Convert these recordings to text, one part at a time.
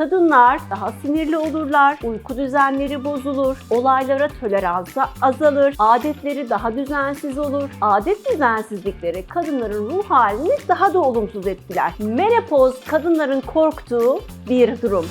Kadınlar daha sinirli olurlar, uyku düzenleri bozulur, olaylara toleransı azalır, adetleri daha düzensiz olur. Adet düzensizlikleri kadınların ruh halini daha da olumsuz etkiler. Menopoz kadınların korktuğu bir durum.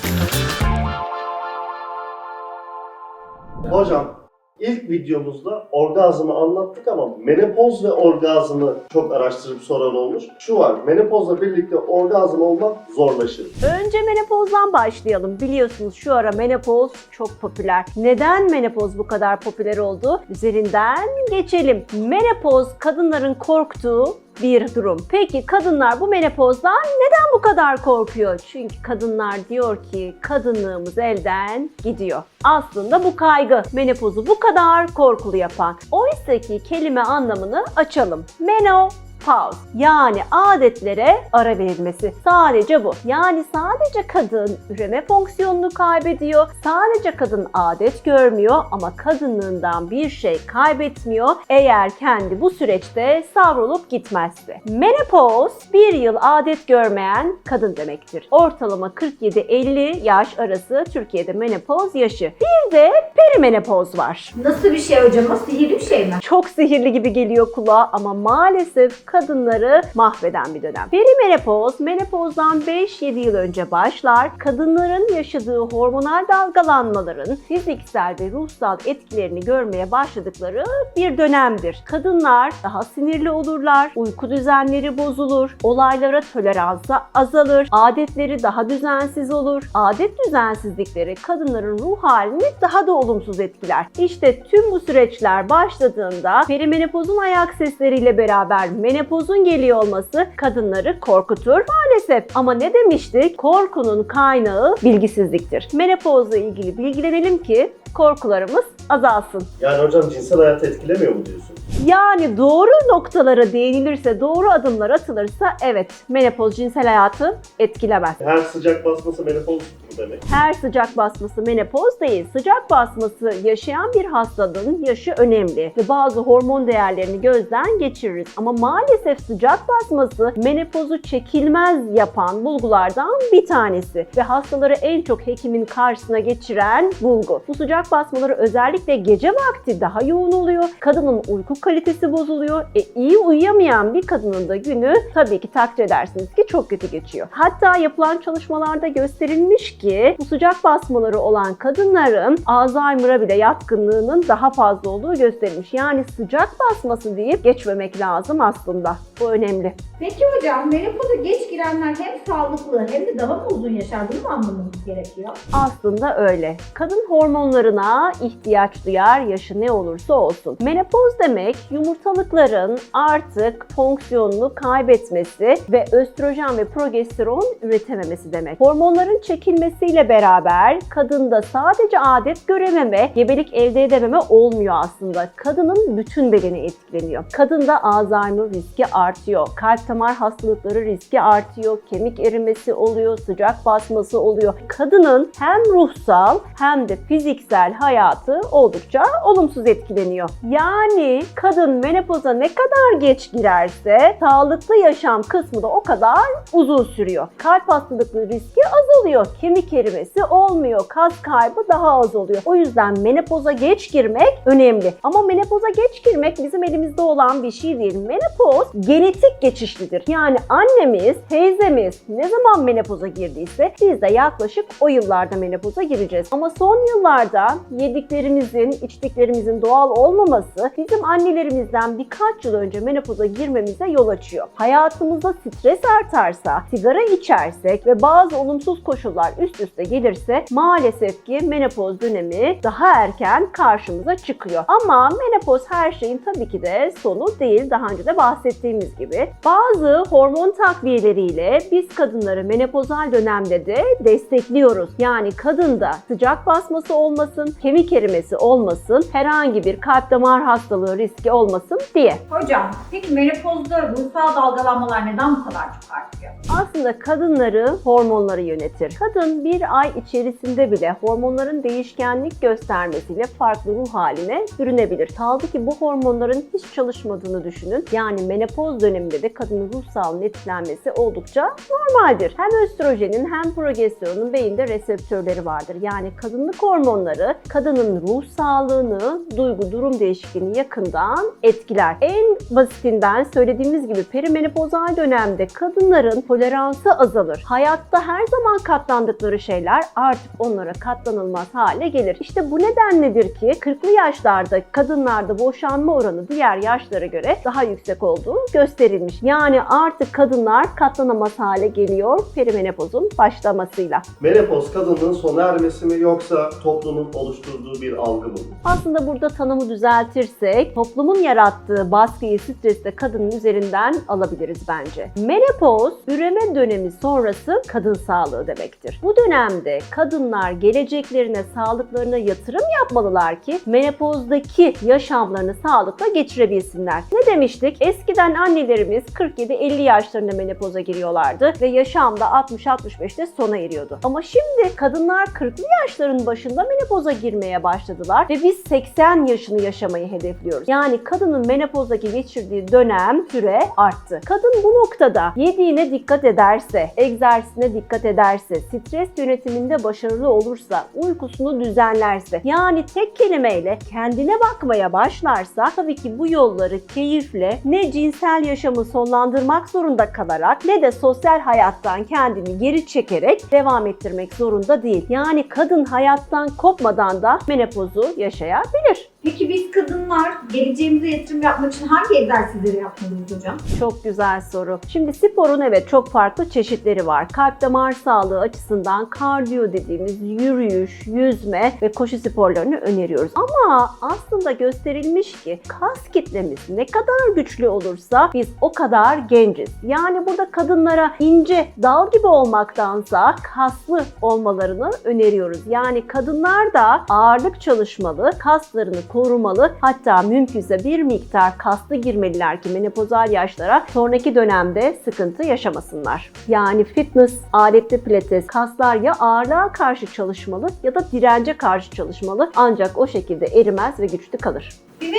Hocam ilk videomuzda orgazmı anlattık ama menopoz ve orgazmı çok araştırıp soran olmuş. Şu var, menopozla birlikte orgazm olmak zorlaşır. Önce menopozdan başlayalım. Biliyorsunuz şu ara menopoz çok popüler. Neden menopoz bu kadar popüler oldu? Üzerinden geçelim. Menopoz kadınların korktuğu bir durum. Peki kadınlar bu menopozdan neden bu kadar korkuyor? Çünkü kadınlar diyor ki kadınlığımız elden gidiyor. Aslında bu kaygı menopozu bu kadar korkulu yapan. Oysa ki kelime anlamını açalım. Meno pause yani adetlere ara verilmesi. Sadece bu. Yani sadece kadın üreme fonksiyonunu kaybediyor. Sadece kadın adet görmüyor ama kadınlığından bir şey kaybetmiyor eğer kendi bu süreçte savrulup gitmezse. Menopoz bir yıl adet görmeyen kadın demektir. Ortalama 47-50 yaş arası Türkiye'de menopoz yaşı. Bir de perimenopoz var. Nasıl bir şey hocam? O sihirli bir şey mi? Çok sihirli gibi geliyor kulağa ama maalesef kadınları mahveden bir dönem. Perimenopoz, menopozdan 5-7 yıl önce başlar. Kadınların yaşadığı hormonal dalgalanmaların fiziksel ve ruhsal etkilerini görmeye başladıkları bir dönemdir. Kadınlar daha sinirli olurlar, uyku düzenleri bozulur, olaylara toleransı azalır, adetleri daha düzensiz olur. Adet düzensizlikleri kadınların ruh halini daha da olumsuz etkiler. İşte tüm bu süreçler başladığında perimenopozun ayak sesleriyle beraber menopozun geliyor olması kadınları korkutur maalesef. Ama ne demiştik? Korkunun kaynağı bilgisizliktir. Menopozla ilgili bilgilenelim ki korkularımız azalsın. Yani hocam cinsel hayatı etkilemiyor mu diyorsun? Yani doğru noktalara değinilirse, doğru adımlar atılırsa evet menopoz cinsel hayatı etkilemez. Her sıcak basması menopoz mu demek? Her sıcak basması menopoz değil. Sıcak basması yaşayan bir hastalığın yaşı önemli ve bazı hormon değerlerini gözden geçiririz. Ama maalesef sıcak basması menopozu çekilmez yapan bulgulardan bir tanesi ve hastaları en çok hekimin karşısına geçiren bulgu. Bu sıcak basmaları özellikle gece vakti daha yoğun oluyor. Kadının uyku kalitesi bozuluyor. E, iyi uyuyamayan bir kadının da günü tabii ki takdir edersiniz ki çok kötü geçiyor. Hatta yapılan çalışmalarda gösterilmiş ki bu sıcak basmaları olan kadınların Alzheimer'a bile yatkınlığının daha fazla olduğu gösterilmiş. Yani sıcak basması deyip geçmemek lazım aslında. Bu önemli. Peki hocam menopoza geç girenler hem sağlıklı hem de daha mı uzun yaşar? Bunu mu anlamamız gerekiyor? Aslında öyle. Kadın hormonlarına ihtiyaç duyar yaşı ne olursa olsun. Menopoz demek yumurtalıkların artık fonksiyonunu kaybetmesi ve östrojen ve progesteron üretememesi demek. Hormonların çekilmesiyle beraber kadında sadece adet görememe, gebelik elde edememe olmuyor aslında. Kadının bütün bedeni etkileniyor. Kadında Alzheimer riski artıyor. Kalp damar hastalıkları riski artıyor. Kemik erimesi oluyor, sıcak basması oluyor. Kadının hem ruhsal hem de fiziksel hayatı oldukça olumsuz etkileniyor. Yani kadın menopoza ne kadar geç girerse sağlıklı yaşam kısmı da o kadar uzun sürüyor. Kalp hastalıkları riski azalıyor. Kemik erimesi olmuyor. Kas kaybı daha az oluyor. O yüzden menopoza geç girmek önemli. Ama menopoza geç girmek bizim elimizde olan bir şey değil. Menopoz genetik geçişlidir. Yani annemiz, teyzemiz ne zaman menopoza girdiyse biz de yaklaşık o yıllarda menopoza gireceğiz. Ama son yıllarda yediklerimizin, içtiklerimizin doğal olmaması bizim annelerimizden birkaç yıl önce menopoza girmemize yol açıyor. Hayatımızda stres artarsa, sigara içersek ve bazı olumsuz koşullar üst üste gelirse maalesef ki menopoz dönemi daha erken karşımıza çıkıyor. Ama menopoz her şeyin tabii ki de sonu değil. Daha önce de bahsettiğimiz gibi. Bazı hormon takviyeleriyle biz kadınları menopozal dönemde de destekliyoruz. Yani kadında sıcak basması olmasın, kemik erimesi olmasın, herhangi bir kalp damar hastalığı riski olmasın diye. Hocam peki menopozda ruhsal dalgalanmalar neden bu kadar çok artıyor? Aslında kadınları hormonları yönetir. Kadın bir ay içerisinde bile hormonların değişkenlik göstermesiyle farklı ruh haline bürünebilir. Kaldı ki bu hormonların hiç çalışmadığını düşünün. Yani menopoz döneminde de kadın kadının ruh sağlığının etkilenmesi oldukça normaldir. Hem östrojenin hem progesteronun beyinde reseptörleri vardır. Yani kadınlık hormonları kadının ruh sağlığını, duygu durum değişikliğini yakından etkiler. En basitinden söylediğimiz gibi perimenopozal dönemde kadınların toleransı azalır. Hayatta her zaman katlandıkları şeyler artık onlara katlanılmaz hale gelir. İşte bu nedenledir ki 40'lı yaşlarda kadınlarda boşanma oranı diğer yaşlara göre daha yüksek olduğu gösterilmiş. Yani artık kadınlar katlanamaz hale geliyor perimenopozun başlamasıyla. Menopoz kadının sona ermesi mi yoksa toplumun oluşturduğu bir algı mı? Aslında burada tanımı düzeltirsek toplumun yarattığı baskıyı, stresi de kadının üzerinden alabiliriz bence. Menopoz, üreme dönemi sonrası kadın sağlığı demektir. Bu dönemde kadınlar geleceklerine, sağlıklarına yatırım yapmalılar ki menopozdaki yaşamlarını sağlıkla geçirebilsinler. Ne demiştik? Eskiden annelerimiz 47-50 yaşlarında menopoza giriyorlardı ve yaşamda 60-65'te sona eriyordu. Ama şimdi kadınlar 40'lı yaşların başında menopoza girmeye başladılar ve biz 80 yaşını yaşamayı hedefliyoruz. Yani kadının menopozdaki geçirdiği dönem süre arttı. Kadın bu noktada yediğine dikkat ederse, egzersizine dikkat ederse, stres yönetiminde başarılı olursa, uykusunu düzenlerse, yani tek kelimeyle kendine bakmaya başlarsa tabii ki bu yolları keyifle ne cinsel yaşamı sonlandırmak zorunda kalarak ne de sosyal hayattan kendini geri çekerek devam ettirmek zorunda değil. Yani kadın hayattan kopmadan da menopozu yaşayabilir. Peki biz kadınlar geleceğimize yatırım yapmak için hangi egzersizleri yapmalıyız hocam? Çok güzel soru. Şimdi sporun evet çok farklı çeşitleri var. Kalp damar sağlığı açısından kardiyo dediğimiz yürüyüş, yüzme ve koşu sporlarını öneriyoruz. Ama aslında gösterilmiş ki kas kitlemiz ne kadar güçlü olursa biz o kadar genciz. Yani burada kadınlara ince, dal gibi olmaktansa kaslı olmalarını öneriyoruz. Yani kadınlar da ağırlık çalışmalı, kaslarını korumalı. Hatta mümkünse bir miktar kaslı girmeliler ki menopozal yaşlara sonraki dönemde sıkıntı yaşamasınlar. Yani fitness, aletli pilates, kaslar ya ağırlığa karşı çalışmalı ya da dirence karşı çalışmalı. Ancak o şekilde erimez ve güçlü kalır. Bir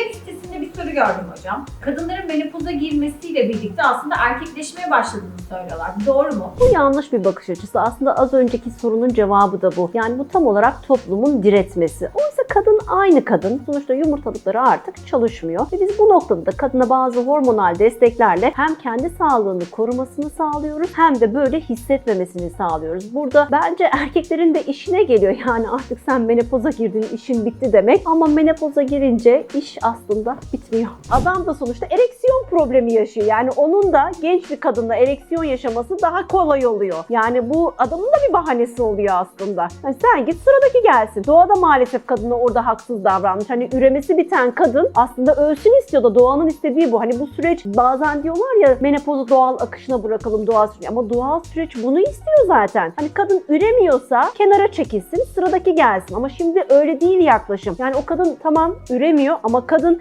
soru gördüm hocam. Kadınların menopoza girmesiyle birlikte aslında erkekleşmeye başladığını söylüyorlar. Doğru mu? Bu yanlış bir bakış açısı. Aslında az önceki sorunun cevabı da bu. Yani bu tam olarak toplumun diretmesi. Oysa kadın aynı kadın. Sonuçta yumurtalıkları artık çalışmıyor. Ve biz bu noktada da kadına bazı hormonal desteklerle hem kendi sağlığını korumasını sağlıyoruz hem de böyle hissetmemesini sağlıyoruz. Burada bence erkeklerin de işine geliyor. Yani artık sen menopoza girdin, işin bitti demek. Ama menopoza girince iş aslında bitmiyor. Adam da sonuçta ereksiyon problemi yaşıyor. Yani onun da genç bir kadınla ereksiyon yaşaması daha kolay oluyor. Yani bu adamın da bir bahanesi oluyor aslında. Yani sen git sıradaki gelsin. Doğada maalesef kadına orada haksız davranmış. Hani üremesi biten kadın aslında ölsün istiyor da doğanın istediği bu. Hani bu süreç bazen diyorlar ya menopozu doğal akışına bırakalım doğal süreç. Ama doğal süreç bunu istiyor zaten. Hani kadın üremiyorsa kenara çekilsin sıradaki gelsin. Ama şimdi öyle değil yaklaşım. Yani o kadın tamam üremiyor ama kadın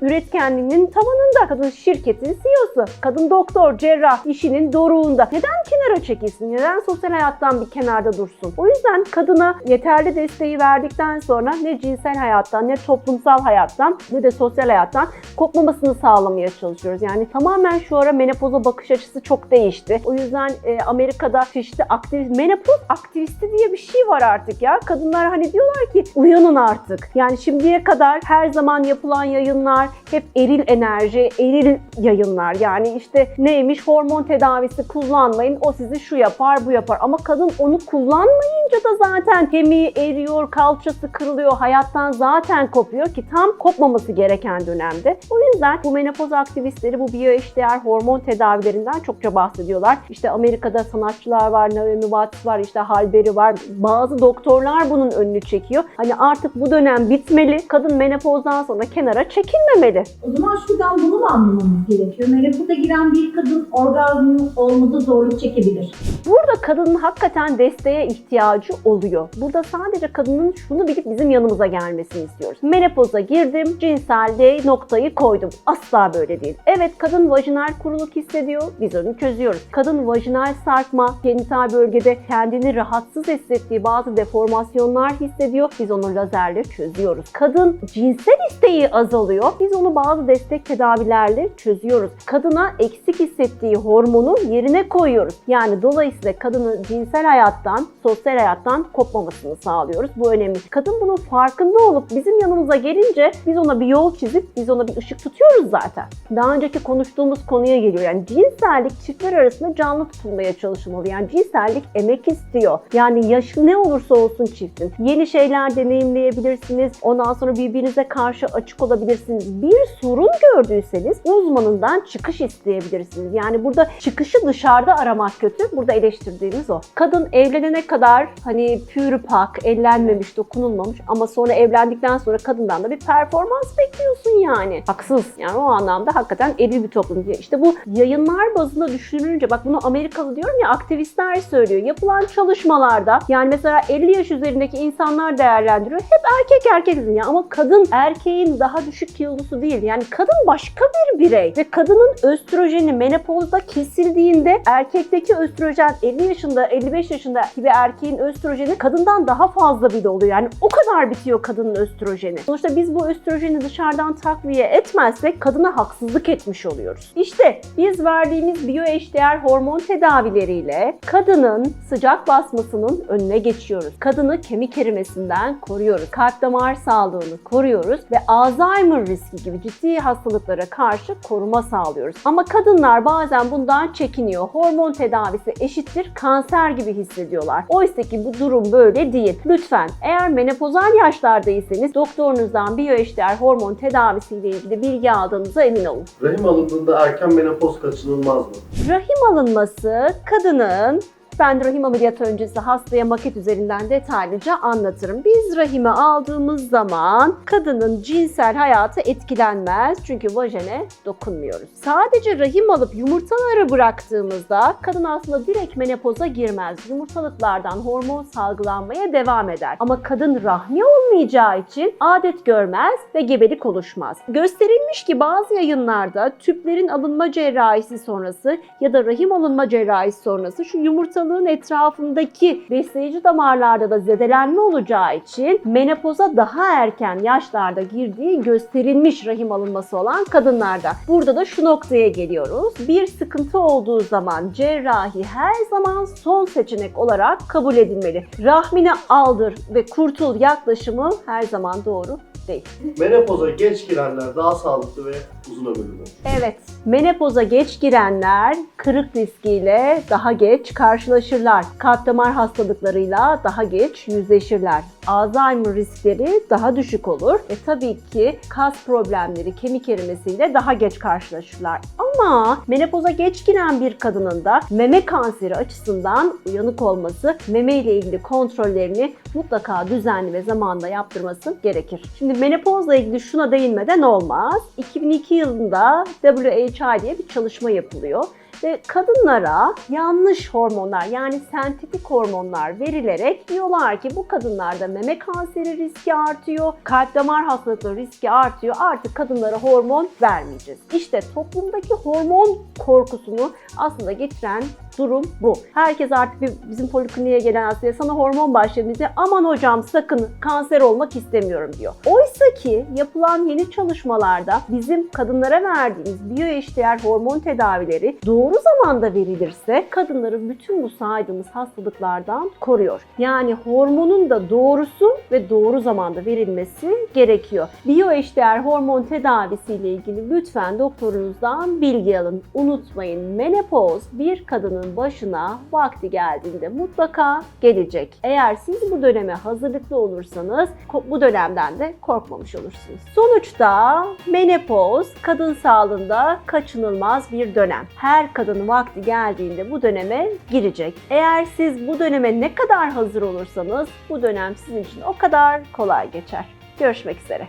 üretkenliğinin tavanında. Kadın şirketin CEO'su. Kadın doktor, cerrah, işinin doruğunda. Neden kenara çekilsin? Neden sosyal hayattan bir kenarda dursun? O yüzden kadına yeterli desteği verdikten sonra ne cinsel hayattan, ne toplumsal hayattan, ne de sosyal hayattan kopmamasını sağlamaya çalışıyoruz. Yani tamamen şu ara menopoza bakış açısı çok değişti. O yüzden e, Amerika'da işte aktivist, menopoz aktivisti diye bir şey var artık ya. Kadınlar hani diyorlar ki uyanın artık. Yani şimdiye kadar her zaman yapılan yayınlar hep eril enerji, eril yayınlar. Yani işte neymiş hormon tedavisi kullanmayın o sizi şu yapar bu yapar. Ama kadın onu kullanmayınca da zaten kemiği eriyor, kalçası kırılıyor, hayattan zaten kopuyor ki tam kopmaması gereken dönemde. O yüzden bu menopoz aktivistleri bu biyoeşdeğer hormon tedavilerinden çokça bahsediyorlar. İşte Amerika'da sanatçılar var, Naomi Watts var, işte Halberry var. Bazı doktorlar bunun önünü çekiyor. Hani artık bu dönem bitmeli. Kadın menopozdan sonra kenara çekilmemeli. O zaman şuradan bunu mu anlamamız gerekiyor? Menopoza giren bir kadın orgazm olmada zorluk çekebilir. Burada kadının hakikaten desteğe ihtiyacı oluyor. Burada sadece kadının şunu bilip bizim yanımıza gelmesini istiyoruz. Menopoza girdim, cinselliğe noktayı koydum. Asla böyle değil. Evet kadın vajinal kuruluk hissediyor, biz onu çözüyoruz. Kadın vajinal sarkma, genital bölgede kendini rahatsız hissettiği bazı deformasyonlar hissediyor, biz onu lazerle çözüyoruz. Kadın cinsel isteği azalıyor, biz onu bazı destek tedavilerle çözüyoruz. Kadına eksik hissettiği hormonu yerine koyuyoruz. Yani dolayısıyla kadının cinsel hayattan, sosyal hayattan kopmamasını sağlıyoruz. Bu önemli. Kadın bunun farkında olup bizim yanımıza gelince biz ona bir yol çizip biz ona bir ışık tutuyoruz zaten. Daha önceki konuştuğumuz konuya geliyor. Yani cinsellik çiftler arasında canlı tutulmaya çalışılmalı. Yani cinsellik emek istiyor. Yani yaşı ne olursa olsun çiftin. Yeni şeyler deneyimleyebilirsiniz. Ondan sonra birbirinize karşı açık olabilirsiniz. Bir sorun gördüyseniz uzmanından çıkış isteyebilirsiniz. Yani burada çıkışı dışarıda aramak kötü. Burada eleştirdiğimiz o. Kadın evlenene kadar hani pür pak, ellenmemiş, dokunulmamış ama sonra evlendikten sonra kadından da bir performans bekliyorsun yani. Haksız. Yani o anlamda hakikaten eril bir toplum. İşte bu yayınlar bazında düşünülünce bak bunu Amerikalı diyorum ya aktivistler söylüyor. Yapılan çalışmalarda yani mesela 50 yaş üzerindeki insanlar değerlendiriyor. Hep erkek erkek ya ama kadın erkeğin daha düşük kilosu değil. Yani kadın başka bir birey ve kadının östrojeni menopozda kesildiğinde erkekteki östrojen 50 yaşında 55 yaşında bir erkeğin östrojeni kadından daha fazla bile oluyor. Yani o kadar bitiyor kadının östrojeni. Sonuçta biz bu östrojeni dışarıdan takviye etmezsek kadına haksızlık etmiş oluyoruz. İşte biz verdiğimiz biyoeşdeğer hormon tedavileriyle kadının sıcak basmasının önüne geçiyoruz. Kadını kemik erimesinden koruyoruz. Kalp damar sağlığını koruyoruz ve Alzheimer riski gibi ciddi hastalıklara karşı koruma sağlıyoruz. Ama kadınlar bazen bundan çekiniyor. Hormon tedavisi eşittir kanser gibi hissediyorlar. Oysa ki bu durum böyle değil. Lütfen eğer menopozal yaşlardaysanız doktorunuzdan biyoeşdeğer hormon tedavisiyle ilgili bilgi aldığınıza emin olun. Rahim alındığında erken menopoz kaçınılmaz mı? Rahim alınması kadının ben rahim ameliyatı öncesi hastaya maket üzerinden detaylıca anlatırım. Biz rahime aldığımız zaman kadının cinsel hayatı etkilenmez. Çünkü vajene dokunmuyoruz. Sadece rahim alıp yumurtaları bıraktığımızda kadın aslında direkt menopoza girmez. Yumurtalıklardan hormon salgılanmaya devam eder. Ama kadın rahmi olmayacağı için adet görmez ve gebelik oluşmaz. Gösterilmiş ki bazı yayınlarda tüplerin alınma cerrahisi sonrası ya da rahim alınma cerrahisi sonrası şu yumurtalığın etrafındaki besleyici damarlarda da zedelenme olacağı için menopoza daha erken yaşlarda girdiği gösterilmiş rahim alınması olan kadınlarda. Burada da şu noktaya geliyoruz. Bir sıkıntı olduğu zaman cerrahi her zaman son seçenek olarak kabul edilmeli. Rahmini aldır ve kurtul yaklaşımı her zaman doğru değil. Menopoza geç girenler daha sağlıklı ve uzun ömürlü mü? Evet, menopoza geç girenler kırık riskiyle daha geç karşılaşırlar. Kalp damar hastalıklarıyla daha geç yüzleşirler. Alzheimer riskleri daha düşük olur ve tabii ki kas problemleri, kemik erimesiyle daha geç karşılaşırlar. Ama menopoza geç giren bir kadının da meme kanseri açısından uyanık olması, meme ile ilgili kontrollerini mutlaka düzenli ve zamanında yaptırması gerekir. Şimdi menopozla ilgili şuna değinmeden olmaz. 2002 yılında WHI diye bir çalışma yapılıyor ve kadınlara yanlış hormonlar yani sentetik hormonlar verilerek diyorlar ki bu kadınlarda meme kanseri riski artıyor, kalp damar hastalıkları riski artıyor. Artık kadınlara hormon vermeyeceğiz. İşte toplumdaki hormon korkusunu aslında getiren durum bu. Herkes artık bir, bizim polikliniğe gelen hastaya sana hormon başladığında aman hocam sakın kanser olmak istemiyorum diyor. Oysa ki yapılan yeni çalışmalarda bizim kadınlara verdiğimiz biyoeşdeğer hormon tedavileri doğru zamanda verilirse kadınları bütün bu saydığımız hastalıklardan koruyor. Yani hormonun da doğrusu ve doğru zamanda verilmesi gerekiyor. Biyoeşdeğer hormon tedavisiyle ilgili lütfen doktorunuzdan bilgi alın. Unutmayın menopoz bir kadının başına vakti geldiğinde mutlaka gelecek. Eğer siz bu döneme hazırlıklı olursanız bu dönemden de korkmamış olursunuz. Sonuçta menopoz kadın sağlığında kaçınılmaz bir dönem. Her kadın vakti geldiğinde bu döneme girecek. Eğer siz bu döneme ne kadar hazır olursanız bu dönem sizin için o kadar kolay geçer. Görüşmek üzere.